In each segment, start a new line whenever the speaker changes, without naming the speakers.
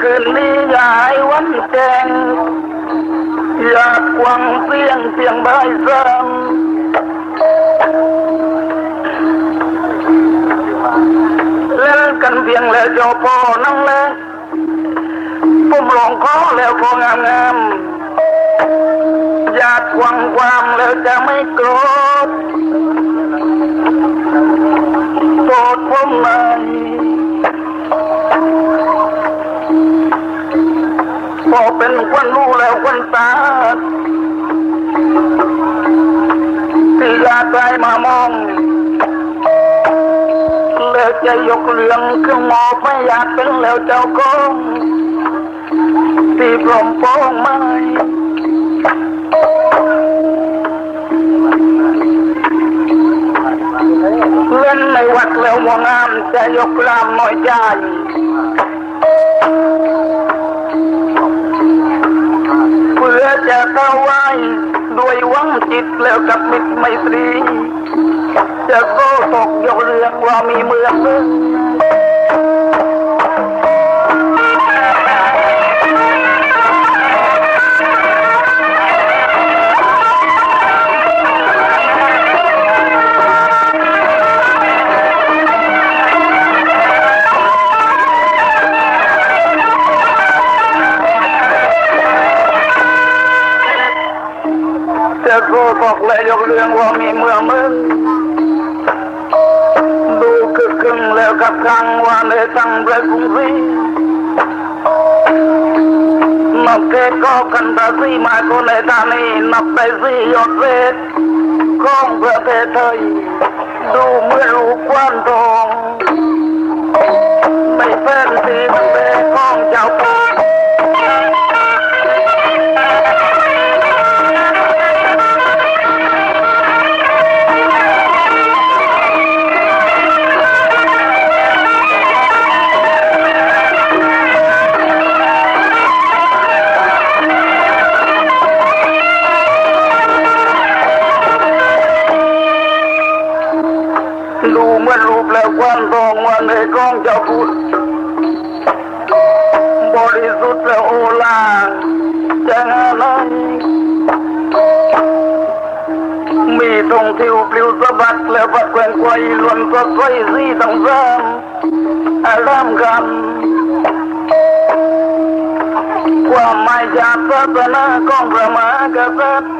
คืนนี้อยาให้วันแจงอยากควังเสียงเสียงใบซ้ำเล่นกันเพียงแล้วเจ้าพ่อนั่งแล้วผมลองขอแล้วพองามงามอยากควังความแล้วจะไม่โกรธ นคนรู้แล้วคนตาที่ยากได้มามองแล้วจะยกเรื่องขึ้นมอไม่อยากเป็นแล้วเจ้าคงที่พร้อมโป้งไม้เล่นในวัดแล้วมองงามจะยกรามน้อยใจ จะเข้าไว้ด้วยหวังจิตแล้วกับมิตรไมตรี จะโกตกยกเรื่องว่ามีเมือง เรื่องว่ามีเมืองหนึ่งดูคึกคึงแล้วกับครั้งว่าในตั้งประกรุงศรีนับเกตก็กันตาสีมาคนในตานีนับไปสียอดเรศของประเทศไทยดูเมื่อรูปกว้านทอ มื่อนรูปแล้วควันทองวันในกองเจ้าพุทธบริสุทธิ์แล้วโอลาจะงานไหนมีตรงทิวปลิวสะบัดแล้วปัดแกว่งไกวล้วนก็ไกวสีต้องซ้ำอารามกันความหมายจากศาสนาของพระมหากษัตริย์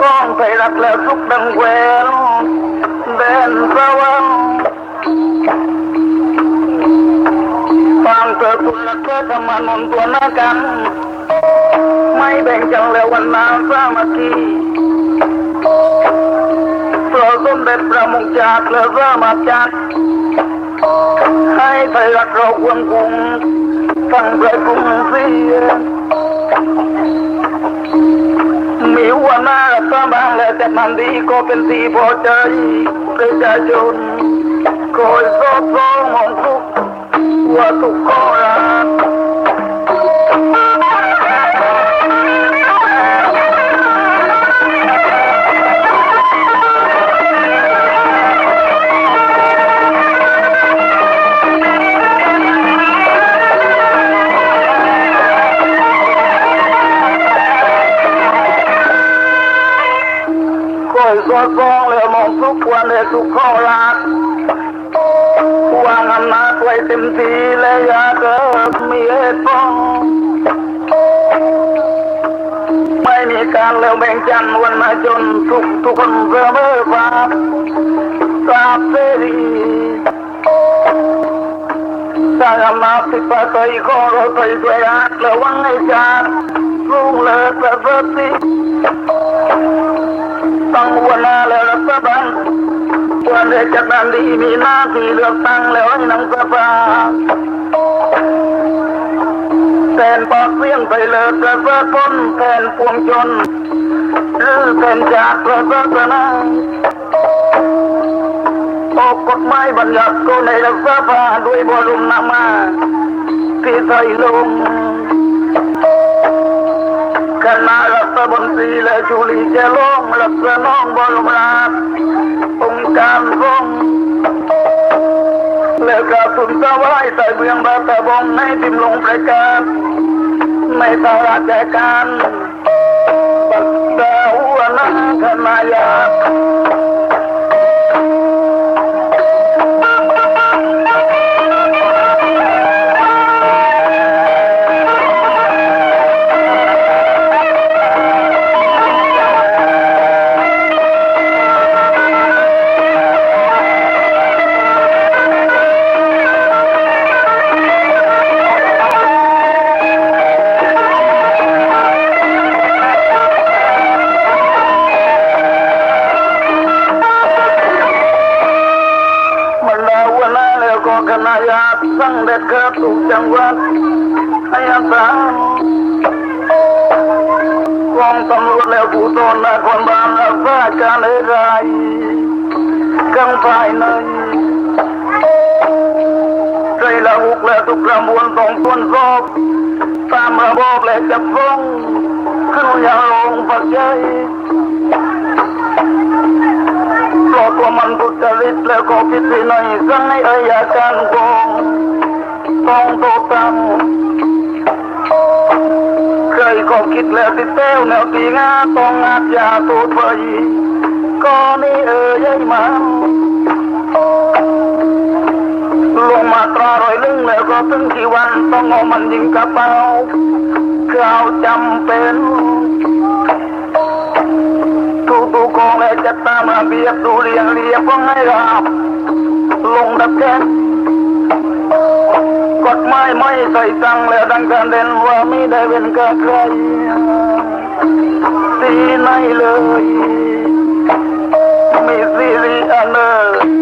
กองไทยรักแล้วสุขดังแหวน แดนสวรรค์ฟังเกิดคุณละเกิดธรรมานนตัวหน้ากัน ไม่แบ่งจังแล้ววันนาสามัคคีพระสมเด็จพระมงจากและสามัคจากให้ไทยรักเราควรคุมตั้งประกรุงศรีมีหัวหน้ารัฐบาลและแต่มันดีก็เป็นที่พอใจ ประชาชนคอย สอบสองของทุกว่าทุกข้อรักคอยสอดส่องแล้วมองทุกข้อรักวางอำนาจไว้เต็มที่และอย่าเกิดมีเหตุผลไม่มีการแล้วแบ่งจันวันมาจนทุกทุกคนเสมอภาพทราบเสรีสร้างอำนาจติดปะใจขอเราใจด้วยรักและวังให้ชาติรุ่งเลิศประเสริฐ ตั้งหัวหน้าแล้วรัฐบาลวันเด็กจากนั้นดีมีหน้าที่เลือกตั้งแล้วให้นำสภาแทนปากเสียงไปเลิศประเสริฐพ้นแทนปวงชนหรือแทนจากประเสริฐนาออกกฎหมายบัญญัติก็ในรัฐสภาด้วยบรมนามาที่ใส่ลงคณะ รัฐมนสีและจุลีเจลงรัฐน้องบรมราชองค์การทรงและกระสุนสวายใส่เมืองบาตะบงในทิมลงประกาศในตาราชการบัดดาหัวหน้าคณะยา ผู้ตนนครบาลอาสาการเอไรกังภายในใจละหุกและทุกกระบวนต้องตรวจสอบตามระบอบและจับฟงขึ้นอย่าลงปักใจเพราะตัวมันทุจริตแล้วก็ผิดวินัยสั่งให้อายการกองต้องโตตาม ครก็คิดแล้วติดเต้วแนวตีงาต้องอาจยาตูดไปก็นี่เอ่ยมาลงมาตรารอยลึงแล้วก็ถึงที่วันต้องเอามันยิงกระเป๋าข่าวจำเป็นทุกทุกองและจัดตามระเบียบดูเรียงเรียบก็ให้รับลงดับแกน กฎหมายไม่ใส่ตังและดังการเด่นว่าไม่ได้เป็นกับใครที่ไหนเลย มีสิริอันเนอร์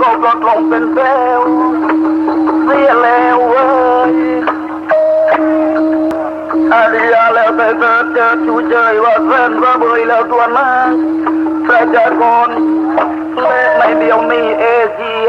ก็ลดลงเป็นเซลเสียแล้วเว้ยอาริยาแล้วแต่เธอเจอชูเจยว่าเส้นระเบยแล้วตัวนั้นประชากรเล็กในเดียวนี้เอเชีย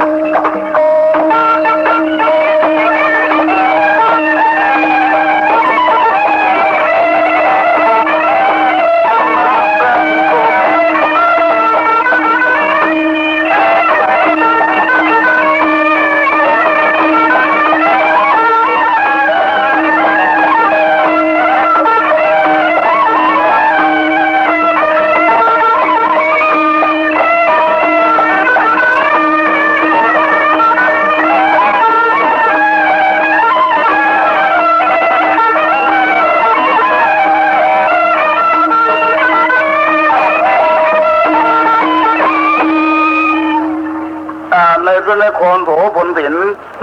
ระนครโถพลสิน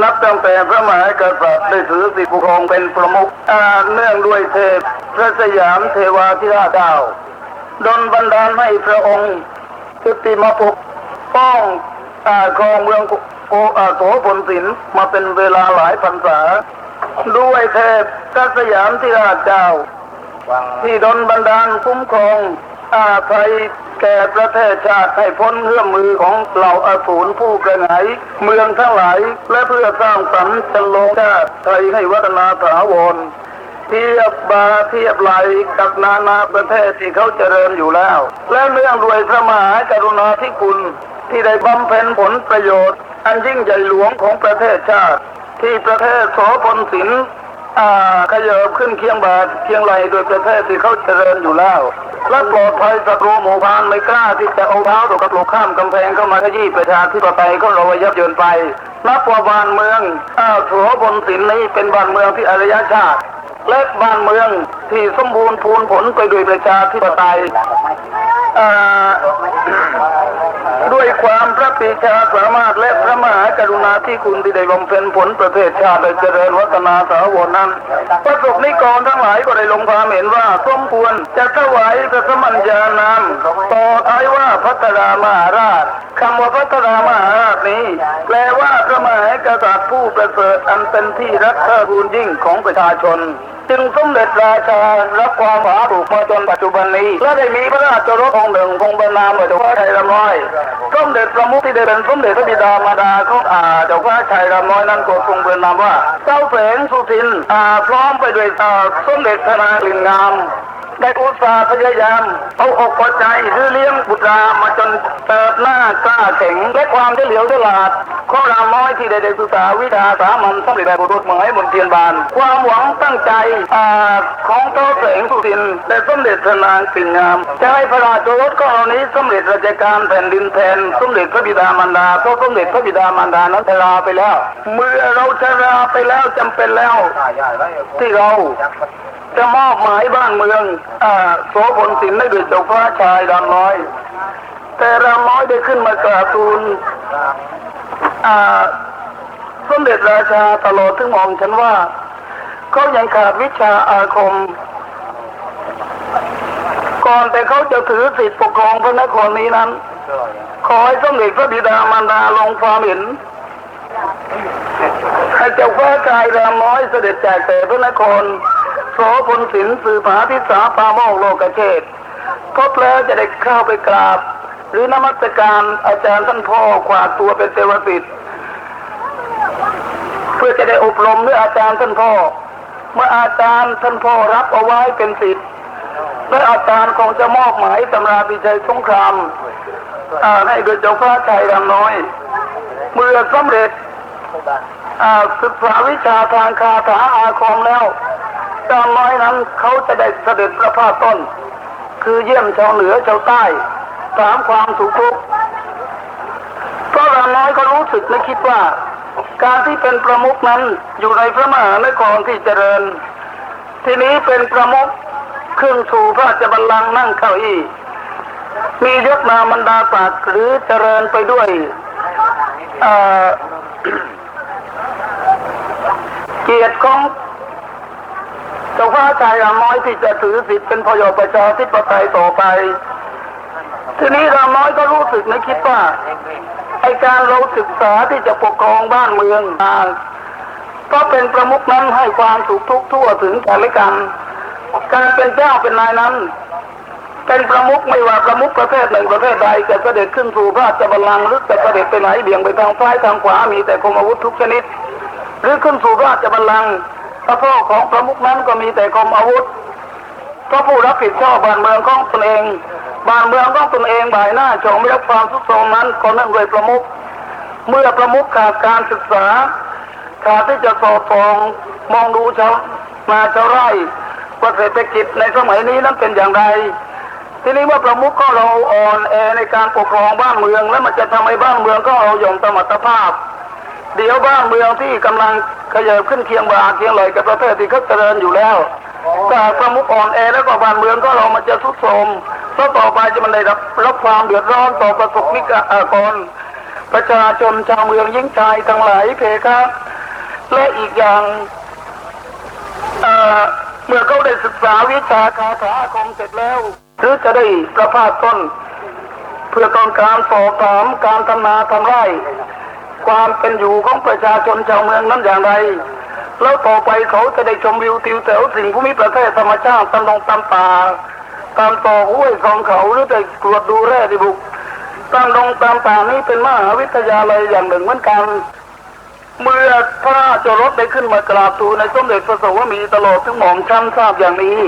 นับตั้งแต่พระมหากษัตริย์ได้ถือสิทธิปกครองเป็นประมุขอาเนื่องด้วยเทพพระสยามเทวาธิราชเจ้าดลบันดาลให้พระองค์จุติมาปกป้องอาครองเมืองโออโถพลสินมาเป็นเวลาหลายพรรษา ด้วยเทพพระสยามธิราชเจ้าที่ดลบันดาลคุ้มครอง อาภัยแก่ประเทศชาติให้พ้นเอื้อมมือของเหล่าอสูรผู้กระหายเมืองทั้งหลาย และเพื่อสร้างสรรค์ชนโลกชาติไทยให้วัฒนาถาวรเทียบบาเทียบไหลกับนานาประเทศที่เขาเจริญอยู่แล้ว และเนื่องด้วยพระมหากรุณาธิคุณ ที่ได้บำเพ็ญผลประโยชน์ อันยิ่งใหญ่หลวงของประเทศชาติ ที่ประเทศโสพลสิน ขยับขึ้นเคียงบาทเคียงไหลโดยประเทศที่เขาเจริญอยู่แล้ว และปลอดภัยศัตรูหมู่พานไม่กล้าที่จะเอาเท้าตกกระโหลกข้ามกำแพงเข้ามาขยี้ประชาธิปไตยเขาเราไว้ยับเยินไปนับว่าบ้านเมืองอ้าวโสบนสินนี้เป็นบ้านเมืองที่อารยชาติและบ้านเมืองที่สมบูรณ์พูนผลไปด้วยประชาธิปไตยอ่า ด้วยความพระปีชาสามารถและพระมหากรุณาธิคุณที่ได้บำเพ็ญผลประเทศชาติได้เจริญวัฒนาสาวรนั้นประสบนิกรทั้งหลายก็ได้ลงความเห็นว่าสมควรจะถวายพระสมัญญานามต่อท้ายว่าพัฒนามหาราชคำว่าพัฒนามหาราชนี้ แปลว่าพระมหากษัตริย์ผู้ประเสริฐอันเป็นที่รักเทิดทูนยิ่งของประชาชน จึงสมเด็จราชารับความหาถูกมาจนปัจจุบันนี้ และได้มีพระราชรถองค์หนึ่งคงบรรนามว่าเจ้าฟ้าชัยรำน้อยสมเด็จประมุขที่ได้เป็นสมเด็จพระบิดามารดาของอาเจ้าฟ้าชัยรำน้อยนั้นก็คงเป็นามว่าเจ้าแสงสุทินอาพร้อมไปด้วยอาสมเด็จพระนากลิ่นงาม ได้อุตส่าห์พยายามเอาอกเอาใจหรือเลี้ยงบุตรามาจนเติบหน้ากล้าแข็งและความที่เหลียวฉลาดข้อรามน้อยที่ได้ได้ศึกษาวิชาสามัญสำเร็จได้บุรุษหมายบนเทียนบาน ความหวังตั้งใจอาของเจ้าแสงสุทินและสมเด็จพระนางกลิ่นงามจะให้พระราชโอรสก็เหล่านี้สำเร็จราชการแผ่นดินแทนสมเด็จพระบิดามารดาเพราะสมเด็จพระบิดามารดานั้นชราไปแล้ว เมื่อเราชราไปแล้วจำเป็นแล้วที่เราจะมอบหมายบ้านเมืองโสพลสินได้ด้วยเจ้าฟ้าชายดำน้อย แต่รามน้อยได้ขึ้นมากราบทูลอ่าสมเด็จราชาตลอดถึงมอมฉันว่าเขายังขาดวิชาอาคม ก่อนแต่เขาจะถือสิทธิปกครองพระนครนี้นั้น ขอให้สมเด็จพระบิดามารดาลงความเห็นให้เจ้าฟ้าชายรามน้อยเสด็จจากแต่พระนคร โสพลสินสื่อผาทิสาปาโมกโลกเชษพบแล้วจะได้เข้าไปกราบ หรือนมัสการอาจารย์ท่านพ่อขวาดตัวเป็นเทวสิทธิ์เพื่อจะได้อบรมด้วยอาจารย์ท่านพ่อ เมื่ออาจารย์ท่านพ่อรับเอาไว้เป็นสิทธิ์และอาจารย์คงจะมอบหมายตำราพิชัยสงครามให้โดยเจ้าฟ้าชายรามน้อย เมื่อสำเร็จศึกษาวิชาทางคาถาอาคมแล้ว จอมน้อยนั้นเขาจะได้เสด็จประพาสต้น คือเยี่ยมชาวเหนือชาวใต้ ถามความสุขทุกข์เพราะราน้อยก็รู้สึกและคิดว่า การที่เป็นประมุขนั้นอยู่ในพระมหานครที่เจริญ ทีนี้เป็นประมุขขึ้นสู่พระราชบัลลังก์นั่งเก้าอี้มียศนามันดาศักดิ์หรือเจริญไปด้วยเอ่อเกียรติของ จ้าฟ้าชายรามน้อยที่จะถือสิทธิ์เป็นพยประชาธิปไตยต่อไป ทีนี้ราน้อยก็รู้สึกในคิดว่าไอการเราศึกษาที่จะปกครองบ้านเมืองอาก็เป็นประมุขนั้นให้ความสุขทุกทั่วถึงแก่และกันการเป็นเจ้าเป็นนายนั้น เป็นประมุขไม่ว่าประมุขประเทศหนึ่งประเทศใดจะเสด็จขึ้นสู่พระราชบัลลังก์หรือจะเสด็จไปไหนเบี่ยงไปทางซ้ายทางขวามีแต่คมอาวุธทุกชนิด หรือขึ้นสู่ราชบัลลังก์ พระพ่อของประมุขนั้นก็มีแต่คมอาวุธพระผู้รับผิดชอบบ้านเมืองของตนเอง บ้านเมืองของตนเองบ่ายหน้าชมไม่รับความสุขโทมนั้นก็นั่นเลยประมุขเมื่อประมุขขาดการศึกษา ขาดที่จะสอบฟองมองดูชาวนาชาวไร่ว่าเศรษฐกิจในสมัยนี้นั้นเป็นอย่างไร ทีนี้เมื่อประมุขก็เราอ่อนแอในการปกครองบ้านเมือง แล้วมันจะทำให้บ้านเมืองก็เราหย่อมสมรรถภาพ เดี๋ยวบ้านเมืองที่กำลัง ขยับขึ้นเคียงบ่าเคียงไหลกับประเทศที่เขาเจริญอยู่แล้วถ้าประมุขอ่อนแอแล้วก็บ้านเมืองก็เรามันจะทุดโทรมเพราะต่อไปจะมันได้รับรับความเดือดร้อนต่อประสบนิกรประชาชนชาวเมืองยิ่งชายทั้งหลายเพคะและอีกอย่างเอ่อเมื่อเขาได้ศึกษาวิชาคาถาอาคมเสร็จแล้วหรือจะได้ประพาสต้น เพื่อต้องการสอบถามการทำนาทำไร่ ความเป็นอยู่ของประชาชนชาวเมืองนั้นอย่างไร แล้วต่อไปเขาจะได้ชมวิวทิวแถวสิ่งภูมิประเทศธรรมชาติตามดงตามป่าตามต่อห้วยของเขาหรือได้ตรวจดูแร่ดีบุกตามดงตามป่านี้เป็นมหาวิทยาลัยอย่างหนึ่งเหมือนกัน เมื่อพระราชรถได้ขึ้นมากราบทูลในสมเด็จพระสวมีตลอดถึงหม่อมชั้นทราบอย่างนี้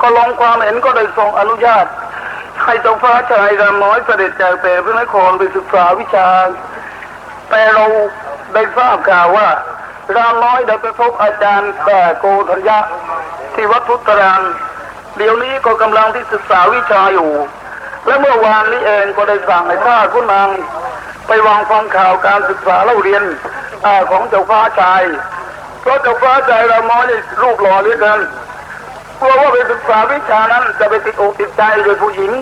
ก็ลงความเห็นก็ได้ทรงอนุญาตให้เจ้าฟ้าชายรามน้อยเสด็จจากเปรพระนครไปศึกษาวิชา แต่เราได้ทราบข่าวว่ารามน้อยได้ไปพบอาจารย์แต่โกธัญญะที่วัดพุทธรามเดี๋ยวนี้ก็กำลังที่ศึกษาวิชาอยู่ และเมื่อวานนี้เองก็ได้สั่งให้ข้าคุณนางไปวางฟังข่าวการศึกษาเล่าเรียนอของเจ้าฟ้าชาย เพราะเจ้าฟ้าชายรามน้อยรูปหล่อเหลือเกินกลัวว่าไปศึกษาวิชานั้นจะไปติดอกติดใจโดยผู้หญิง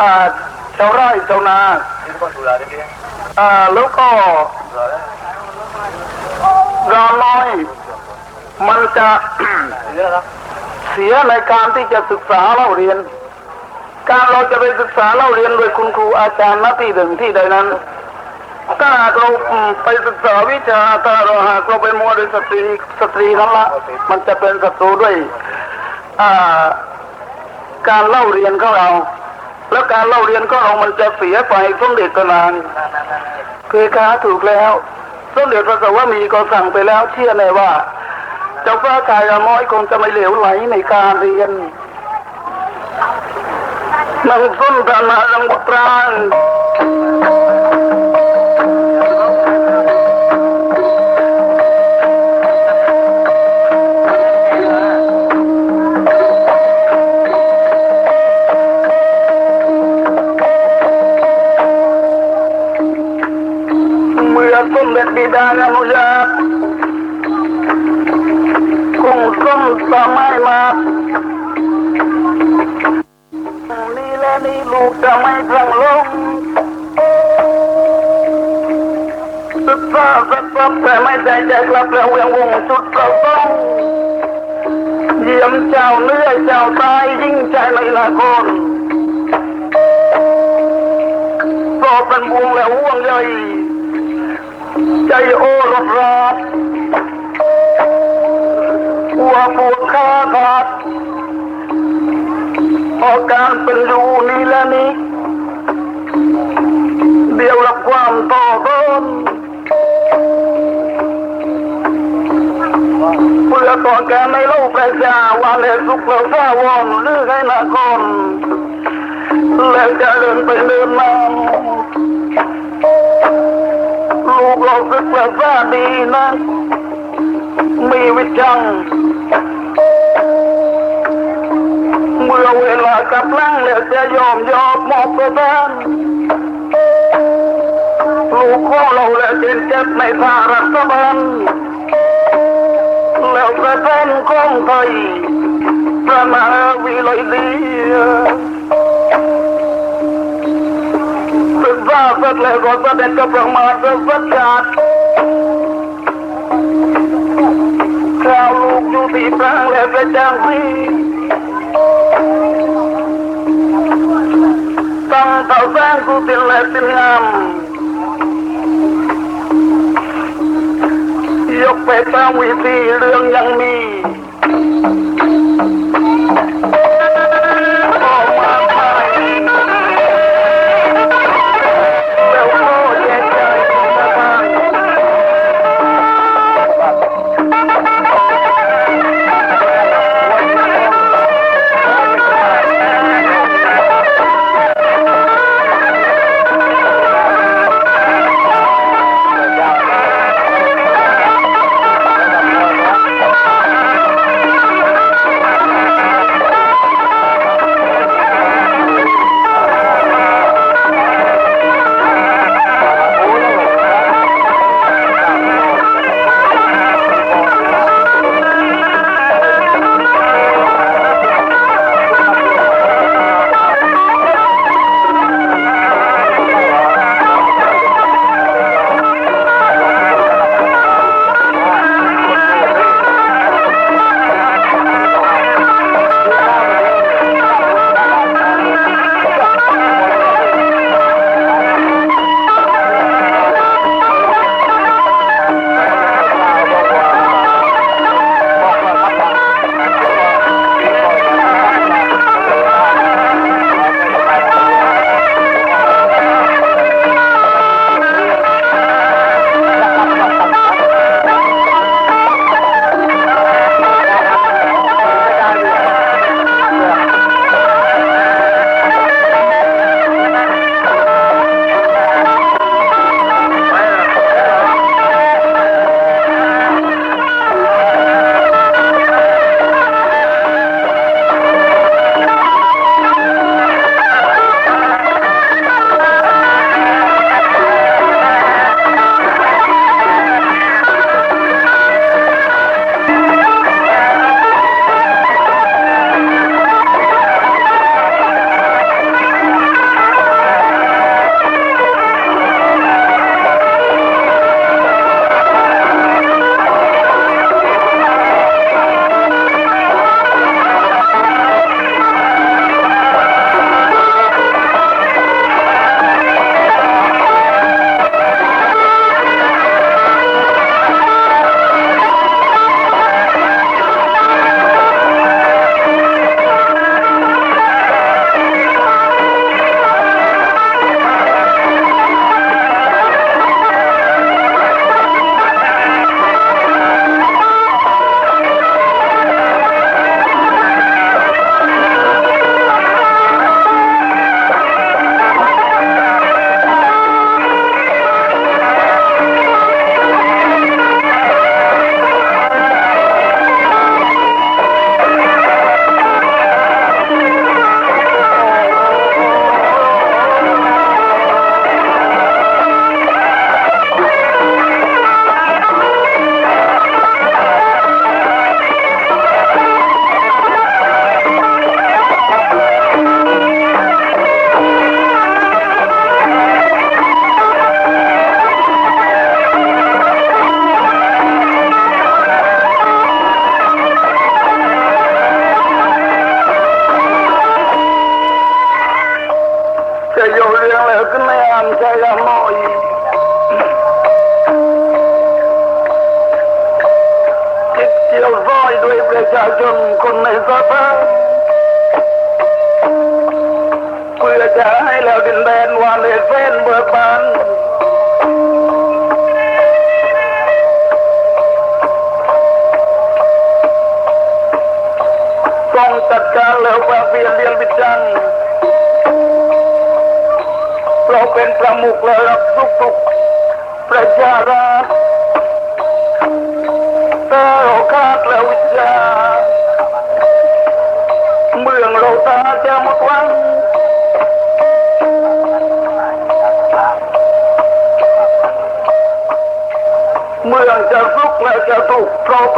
อ่าชาวไร่ชาวนา อ่าแล้วก็รามน้อยมันจะเสียในการที่จะศึกษาเล่าเรียน การเราจะไปศึกษาเล่าเรียนโดยคุณครูอาจารย์ณที่หนึ่งที่ใดนั้น ถ้าเราไปศึกษาวิชาถ้าเราหากเราไปมัวด้วยสตรีสตรีนั้นละมันจะเป็นศัตรูด้วยอ่าการเล่าเรียนของเรา แล้วการเล่าเรียนของเอามันจะเสียไปสมเด็จกนานเพคะถูกแล้วสมเด็จพระสวามีก็สั่งไปแล้วเชื่อแน่ว่า เจ้าฟ้าชายอาม้อยคงจะไม่เหลวไหลในการเรียนนังส้นทนาลังบุตราน จใจกลับแล้วยังวงจุดประสงค์เยี่ยมเจ้าเนื้อเจ้าตายยิ่งใจไม่ละคนก็เป็นวงแล้วห่วงใยใจโอรสราดหัวปวดขาขาดพอการเป็นอยู่นี่และนี้เดียวรับความต่อต้นเต่อ พื่อต่อแกในโลกประชาวันเลสุขเราฟ้าวอนหรือให้นาคนแล้วจะเดินไปเดินมาลูกเราศึกษาดีนะมีวิจังเมื่อเวลากับลังแล้วจะยอมยอมมอบตัวแทนลูกของเราแล้วเจ็นเจ็บในทารัฐบาล แล้วประธานของไทยพระมหาวิไลดีศึกษาเสร็จแล้วก็เสด็จกับประมาทสัจจาดข้าวลูกอยู่ที่ปรางแล้วเป็นจังสีตั้งเท่าแสงกูติและตินงาม ยกไปสร้างวิธีเรื่องยังมี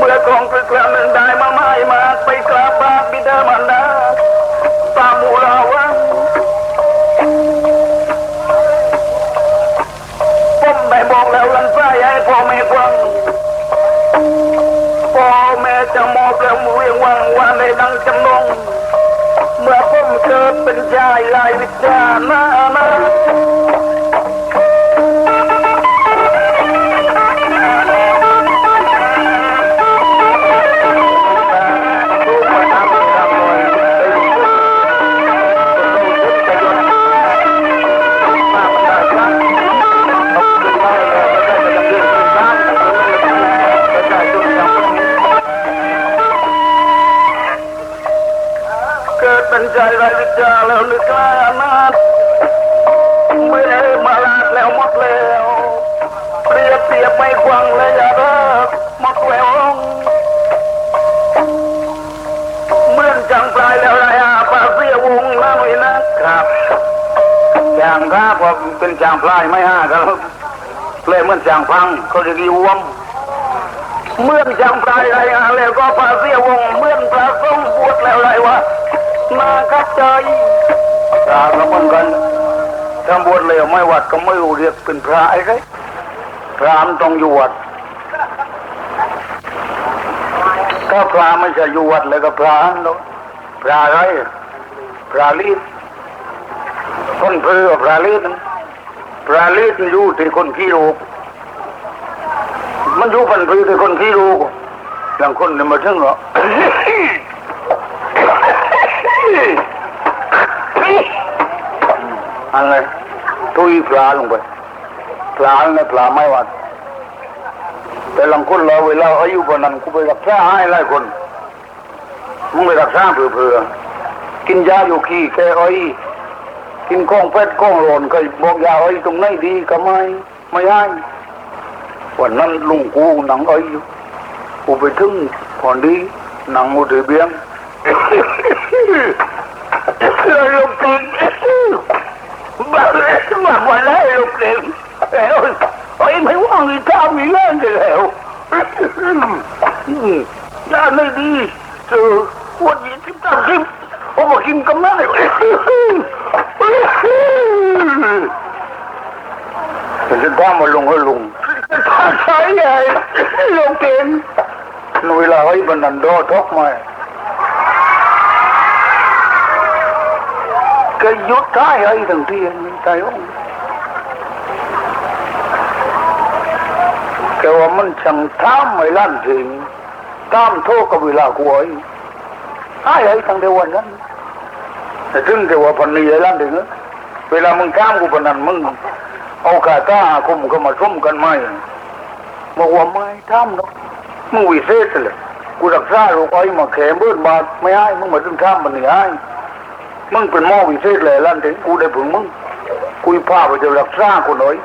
เมื่อกองศึกล้วหนึ่งได้มาไม่มาไปกราบบาบิดามารดาตามูลาวังผมได้บอกแล้วลันไส้ให้พ่อแม่ฟังพ่อแม่จะมอบแล้วมือยังวังว่าในดังจำนงเมื่อผมเกิดเป็นชายลายวิจานา ลายไม่ห้าครับเลยเมื่อนจางพังเขาเรียกอีวมเมื่อนจำปลายไรอาแล้วก็พาเสียวงเมื่อนพระทรงบวชแล้วไรวะมาคัดใจตาละมันกันทำบวชแล้วไม่วัดก็ไม่เรียกเป็นพระไอ้ไรพระมันต้องอยู่วัดถ้าพระไม่ใช่อยู่วัดเลยก็พระอันเนาะพระอะไรพระลีดคนเพื่อพระลีดพ ระลีดมันอยู่ที่คนขี้โรคมันยู่พันปีแต่คนที่รู้อย่างคนเนี่ยมาถึงเหรออะไรทุยปลาลงไปปลาในปลาไม่วัดแต่หลังคนเราเวลาอายุปนนั้นกูไปรักษาให้หลายคนมึงไปรักษาเผื่อๆกินยาอยู่ขี้แค่อ้อย กินก้องเพชรก้องหลนก็บอกยาอ้อยตรงไหนดีก็ไม่ไม่ให้วันนั้นลุงกูหนังไอ้อยู่กูไปถึงพอดีหนังอุดเบียงเลยลูกติงบ้าเลยมาวันแล้วลูกติงเอ้ยไอ้ไม่ว่างอีกข้ามีเรื่องกันแล้วย่าไม่ดีเจอวันนี้ทิพย์ตาทิพย์โอ้มากินกันได้ฉัน จะตามมาลงให้ลุงใช่ใหญ่ลงเก่งเวลาไอ้บันนันโดทกมาก็ยุดท้ายไอ้ทั้งที่มันใจองแกว่ามันช่างท้ามไม่ลั่นถึงท้ามโทษกับเวลากูไอ้ไอ้ไอ้ทั้งเดียววันนั้น แต่ถึงแต่ว่าพันนี้ไอ้ลั่นถึงเวลามึงท้ามกูปนันมึงเอากาตาคุมก็มาทุ่มกันไหมบอกว่าไม่ท้ามเนาะมึงวิเศษเลยกูรักษาโรคไอ้มาแขมเบิ้ลบาดไม่ให้มึงมาถึงข้ามมันนี่ให้มึงเป็นหมอวิเศษเลยลั่นถึงกูได้ผึงมึงกูพาไปจะรักษาคนหน่อย